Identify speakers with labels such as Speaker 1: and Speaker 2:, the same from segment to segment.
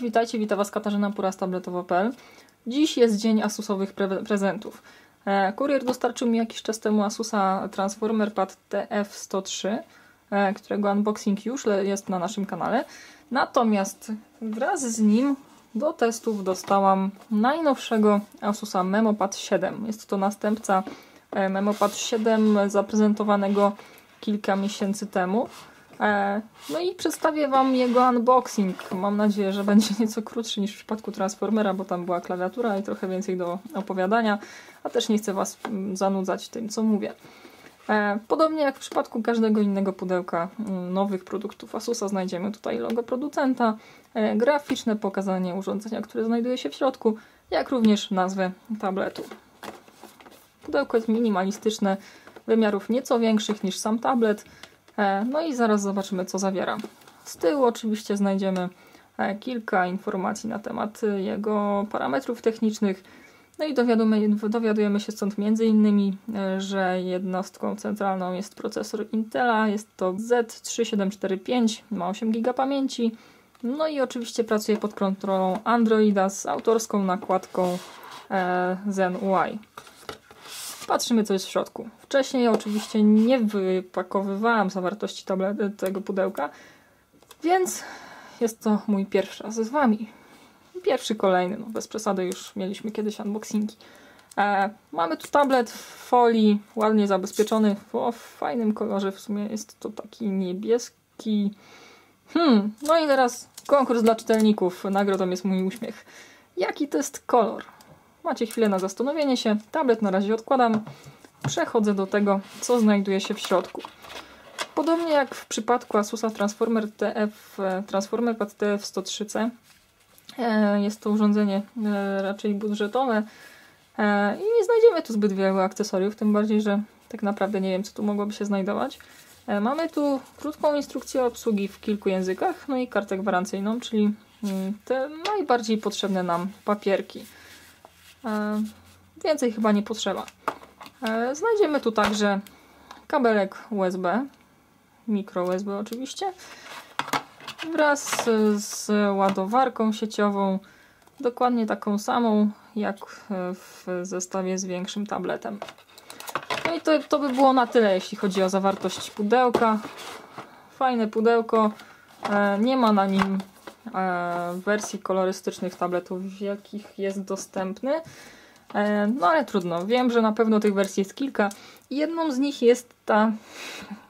Speaker 1: Cześć, witajcie, witam Was Katarzyna Pura z tabletowo.pl. Dziś jest dzień Asusowych pre prezentów. E, kurier dostarczył mi jakiś czas temu Asusa Transformer Pad TF103, e, którego unboxing już jest na naszym kanale. Natomiast wraz z nim do testów dostałam najnowszego Asusa MemoPad 7. Jest to następca e, MemoPad 7 zaprezentowanego kilka miesięcy temu. E, no i przedstawię Wam jego unboxing. Mam nadzieję, że będzie nieco krótszy niż w przypadku Transformera, bo tam była klawiatura i trochę więcej do opowiadania, a też nie chcę Was mm, zanudzać tym, co mówię. E, podobnie jak w przypadku każdego innego pudełka mm, nowych produktów Asusa znajdziemy tutaj logo producenta, e, graficzne pokazanie urządzenia, które znajduje się w środku, jak również nazwę tabletu. Pudełko jest minimalistyczne, wymiarów nieco większych niż sam tablet, no i zaraz zobaczymy, co zawiera. Z tyłu oczywiście znajdziemy e, kilka informacji na temat jego parametrów technicznych. No i dowiadujemy, się stąd m.in., e, że jednostką centralną jest procesor Intela, jest to Z3745, ma 8 GB pamięci. No i oczywiście pracuje pod kontrolą Androida z autorską nakładką Zen UI. Patrzymy, co jest w środku. Wcześniej oczywiście nie wypakowywałam zawartości tablet tego pudełka, więc jest to mój pierwszy raz z Wami. Pierwszy, kolejny, no bez przesady już mieliśmy kiedyś unboxingi. E, mamy tu tablet w folii, ładnie zabezpieczony, w fajnym kolorze, w sumie jest to taki niebieski. Hmm, no i teraz konkurs dla czytelników, nagrodą jest mój uśmiech. Jaki to jest kolor? Macie chwilę na zastanowienie się. Tablet na razie odkładam. Przechodzę do tego, co znajduje się w środku. Podobnie jak w przypadku Asusa Transformer TF, Transformer Pad TF103C, e, jest to urządzenie e, raczej budżetowe e, i nie znajdziemy tu zbyt wielu akcesoriów, tym bardziej, że tak naprawdę nie wiem, co tu mogłoby się znajdować. Mamy tu krótką instrukcję obsługi w kilku językach, no i kartę gwarancyjną, czyli mm, te najbardziej potrzebne nam papierki. E, więcej chyba nie potrzeba. E, znajdziemy tu także kabelek USB, mikro USB oczywiście, wraz z ładowarką sieciową, dokładnie taką samą jak w zestawie z większym tabletem. No i to, to by było na tyle, jeśli chodzi o zawartość pudełka. Fajne pudełko, e, nie ma na nim wersji kolorystycznych tabletów, jakich jest dostępny. E, no ale trudno, wiem, że na pewno tych wersji jest kilka. Jedną z nich jest ta,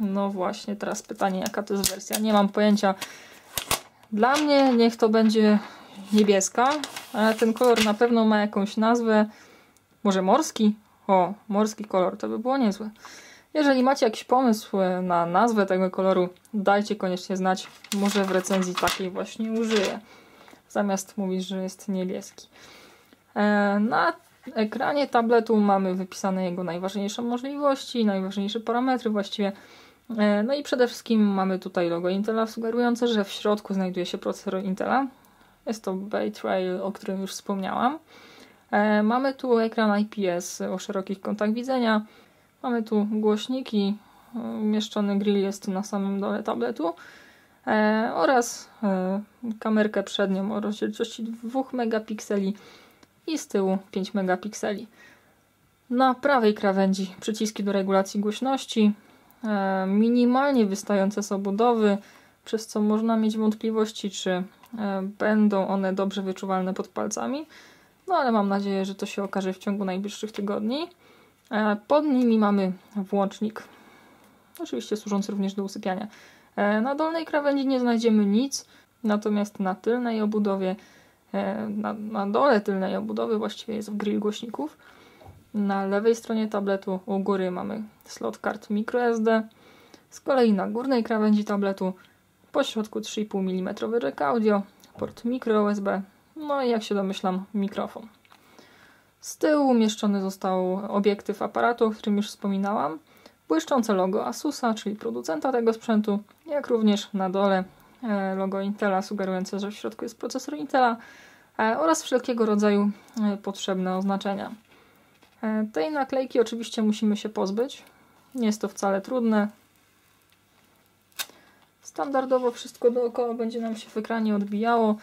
Speaker 1: no właśnie, teraz pytanie, jaka to jest wersja. Nie mam pojęcia. Dla mnie niech to będzie niebieska, ale ten kolor na pewno ma jakąś nazwę. Może morski? O, morski kolor, to by było niezłe. Jeżeli macie jakiś pomysł e, na nazwę tego koloru, dajcie koniecznie znać. Może w recenzji takiej właśnie użyję. Zamiast mówić, że jest niebieski. E, na ekranie tabletu mamy wypisane jego najważniejsze możliwości, najważniejsze parametry właściwie. E, no i przede wszystkim mamy tutaj logo Intela sugerujące, że w środku znajduje się procesor Intela. Jest to Bay Trail, o którym już wspomniałam. Mamy tu ekran IPS o szerokich kątach widzenia, Mamy tu głośniki, umieszczony grill jest na samym dole tabletu e, oraz e, kamerkę przednią o rozdzielczości 2 megapikseli i z tyłu 5 megapikseli. Na prawej krawędzi przyciski do regulacji głośności, e, minimalnie wystające z obudowy, przez co można mieć wątpliwości, czy e, będą one dobrze wyczuwalne pod palcami. No ale mam nadzieję, że to się okaże w ciągu najbliższych tygodni. E, pod nimi mamy włącznik, oczywiście służący również do usypiania. E, na dolnej krawędzi nie znajdziemy nic, natomiast na tylnej obudowie, e, na, na dole tylnej obudowy właściwie jest grill głośników. Na lewej stronie tabletu u góry mamy slot kart microSD. Z kolei na górnej krawędzi tabletu po środku 3,5 mm jack audio, port micro USB, no i jak się domyślam mikrofon. Z tyłu umieszczony został obiektyw aparatu, o którym już wspominałam, błyszczące logo Asusa, czyli producenta tego sprzętu, jak również na dole e, logo Intela, sugerujące, że w środku jest procesor Intela e, oraz wszelkiego rodzaju e, potrzebne oznaczenia. Tej naklejki oczywiście musimy się pozbyć. Nie jest to wcale trudne. Standardowo wszystko dookoła będzie nam się w ekranie odbijało.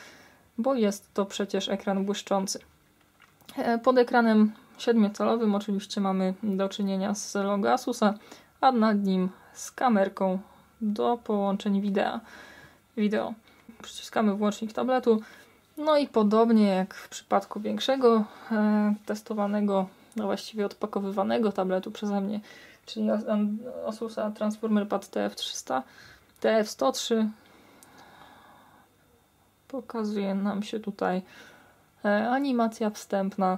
Speaker 1: bo jest to przecież ekran błyszczący. E, pod ekranem 7-calowym oczywiście mamy do czynienia z logo Asusa, a nad nim z kamerką do połączeń wideo. wideo. Przyciskamy włącznik tabletu, no i podobnie jak w przypadku większego e, testowanego, no właściwie odpakowywanego tabletu przeze mnie, czyli Asusa Transformer Pad TF300, TF103 pokazuje nam się tutaj animacja wstępna.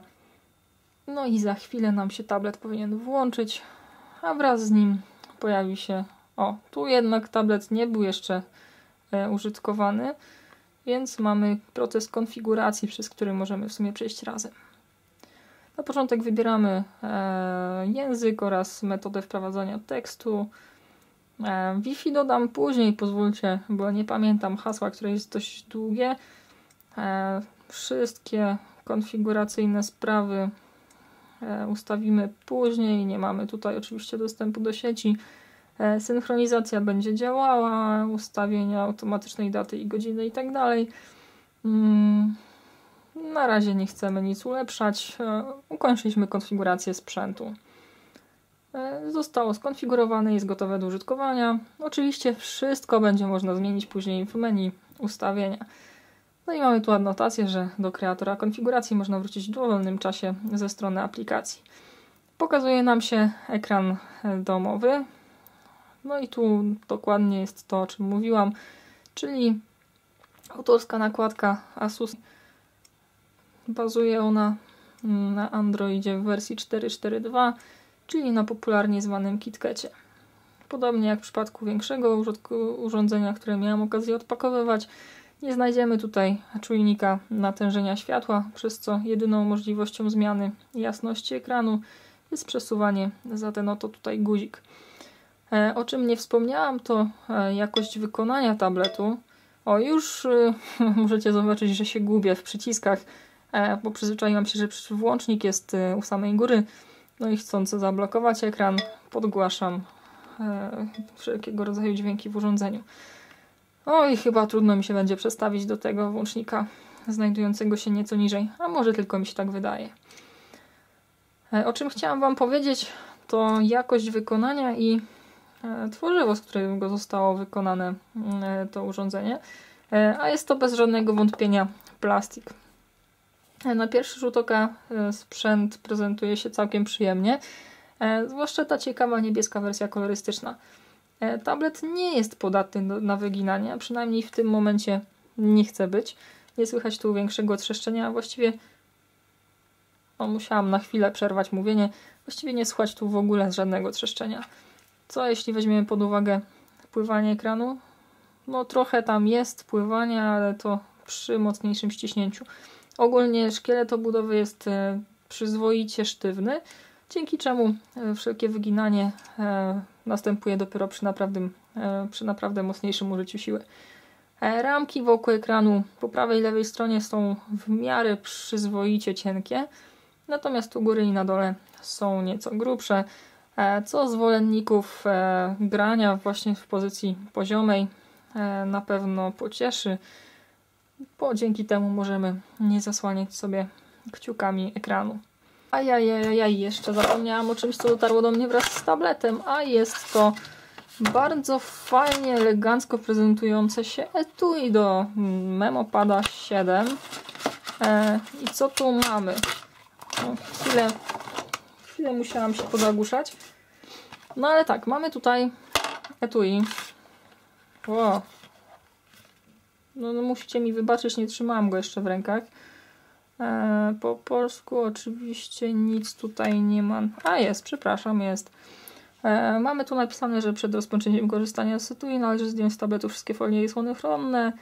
Speaker 1: No i za chwilę nam się tablet powinien włączyć, a wraz z nim pojawi się. O, tu jednak tablet nie był jeszcze e, użytkowany, więc mamy proces konfiguracji, przez który możemy w sumie przejść razem. Na początek wybieramy e, język oraz metodę wprowadzania tekstu. E, Wi-Fi dodam później, pozwólcie, bo nie pamiętam hasła, które jest dość długie. Wszystkie konfiguracyjne sprawy e, ustawimy później. Nie mamy tutaj oczywiście dostępu do sieci. E, synchronizacja będzie działała, ustawienia automatycznej daty i godziny i tak dalej. Mm, na razie nie chcemy nic ulepszać. E, ukończyliśmy konfigurację sprzętu. Zostało skonfigurowane, jest gotowe do użytkowania. Oczywiście wszystko będzie można zmienić później w menu ustawienia. No i mamy tu adnotację, że do kreatora konfiguracji można wrócić w dowolnym czasie ze strony aplikacji. Pokazuje nam się ekran domowy. No i tu dokładnie jest to, o czym mówiłam, czyli autorska nakładka Asus. Bazuje ona na Androidzie w wersji 4.4.2, czyli na popularnie zwanym KitKacie. Podobnie jak w przypadku większego urządzenia, które miałam okazję odpakowywać, nie znajdziemy tutaj czujnika natężenia światła, przez co jedyną możliwością zmiany jasności ekranu jest przesuwanie za ten oto tutaj guzik. E, o czym nie wspomniałam, to e, jakość wykonania tabletu. O, już e, możecie zobaczyć, że się gubię w przyciskach, bo przyzwyczaiłam się, że włącznik jest u samej góry. No i chcąc zablokować ekran, podgłaszam wszelkiego rodzaju dźwięki w urządzeniu. Oj, chyba trudno mi się będzie przestawić do tego włącznika znajdującego się nieco niżej, a może tylko mi się tak wydaje. O czym chciałam Wam powiedzieć, to jakość wykonania i E, tworzywo, z którego zostało wykonane e, to urządzenie, e, a jest to bez żadnego wątpienia plastik. Na pierwszy rzut oka sprzęt prezentuje się całkiem przyjemnie, zwłaszcza ta ciekawa niebieska wersja kolorystyczna. Tablet nie jest podatny na wyginanie, a przynajmniej w tym momencie nie chce być. Nie słychać tu większego trzeszczenia, właściwie no, musiałam na chwilę przerwać mówienie. Właściwie nie słychać tu w ogóle żadnego trzeszczenia. Co jeśli weźmiemy pod uwagę pływanie ekranu? No trochę tam jest pływania, ale to przy mocniejszym ściśnięciu. Ogólnie szkielet obudowy jest e, przyzwoicie sztywny, dzięki czemu e, wszelkie wyginanie e, następuje dopiero przy naprawdę, przy naprawdę mocniejszym użyciu siły. Ramki wokół ekranu po prawej i lewej stronie są w miarę przyzwoicie cienkie, natomiast u góry i na dole są nieco grubsze. E, co zwolenników e, grania właśnie w pozycji poziomej e, na pewno pocieszy, bo dzięki temu możemy nie zasłaniać sobie kciukami ekranu. Ajajajaj, jeszcze zapomniałam o czymś, co dotarło do mnie wraz z tabletem, a jest to bardzo fajnie, elegancko prezentujące się etui do Memopada 7. I co tu mamy? No, chwilę chwilę musiałam się podagłuszać. No ale tak, mamy tutaj etui. No, no musicie mi wybaczyć, nie trzymałam go jeszcze w rękach. E, po polsku oczywiście nic tutaj nie ma. A jest, przepraszam, jest. E, mamy tu napisane, że przed rozpoczęciem korzystania z etui należy zdjąć z tabletu wszystkie folie i słony chronne.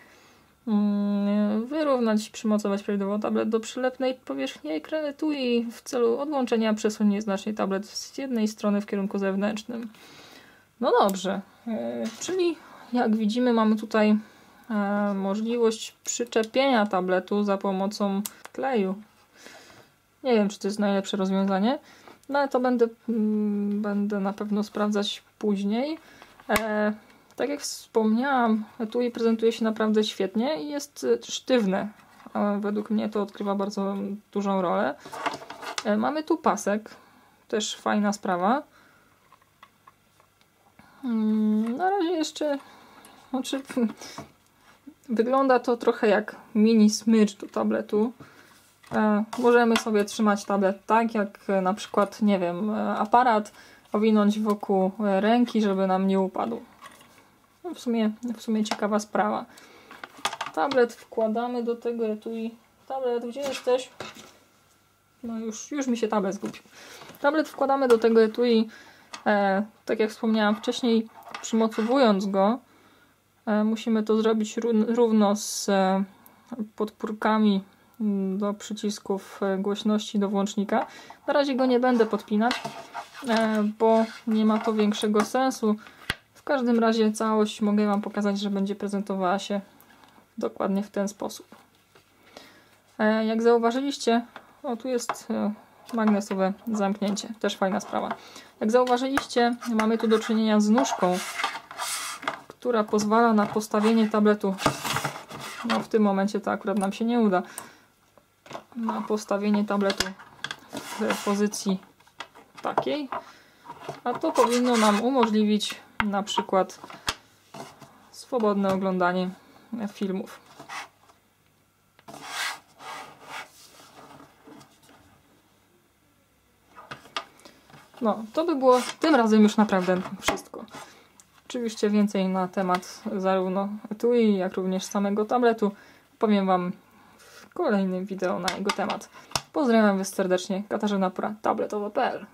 Speaker 1: Mm, wyrównać i przymocować prawidłowo tablet do przylepnej powierzchni ekranu i w celu odłączenia przesuń nieznacznie tablet z jednej strony w kierunku zewnętrznym. No dobrze, e, czyli jak widzimy mamy tutaj możliwość przyczepienia tabletu za pomocą kleju. Nie wiem, czy to jest najlepsze rozwiązanie, no ale to będę, mm, będę na pewno sprawdzać później. E, tak jak wspomniałam, etui prezentuje się naprawdę świetnie i jest e, sztywne. według mnie to odgrywa bardzo dużą rolę. E, mamy tu pasek, też fajna sprawa. Mm, na razie jeszcze znaczy, wygląda to trochę jak mini smycz do tabletu. E, możemy sobie trzymać tablet tak, jak e, na przykład, nie wiem, e, aparat owinąć wokół ręki, żeby nam nie upadł. No w, sumie, w sumie ciekawa sprawa. Tablet wkładamy do tego etui. Tablet, gdzie jesteś? No już, już mi się tablet zgubił. Tablet wkładamy do tego etui, e, tak jak wspomniałam wcześniej, przymocowując go. E, musimy to zrobić równo z e, podpórkami mm, do przycisków e, głośności do włącznika. Na razie go nie będę podpinać, bo nie ma to większego sensu. W każdym razie całość mogę Wam pokazać, że będzie prezentowała się dokładnie w ten sposób. Jak zauważyliście, o tu jest magnesowe zamknięcie, też fajna sprawa. Jak zauważyliście, mamy tu do czynienia z nóżką, która pozwala na postawienie tabletu. No w tym momencie to akurat nam się nie uda. Na postawienie tabletu w pozycji takiej. A to powinno nam umożliwić na przykład swobodne oglądanie filmów. No, to by było tym razem już naprawdę wszystko. Oczywiście więcej na temat zarówno etui, jak również samego tabletu. Powiem Wam w kolejnym wideo na jego temat. Pozdrawiam Was serdecznie, Katarzyna Pora, tabletowo.pl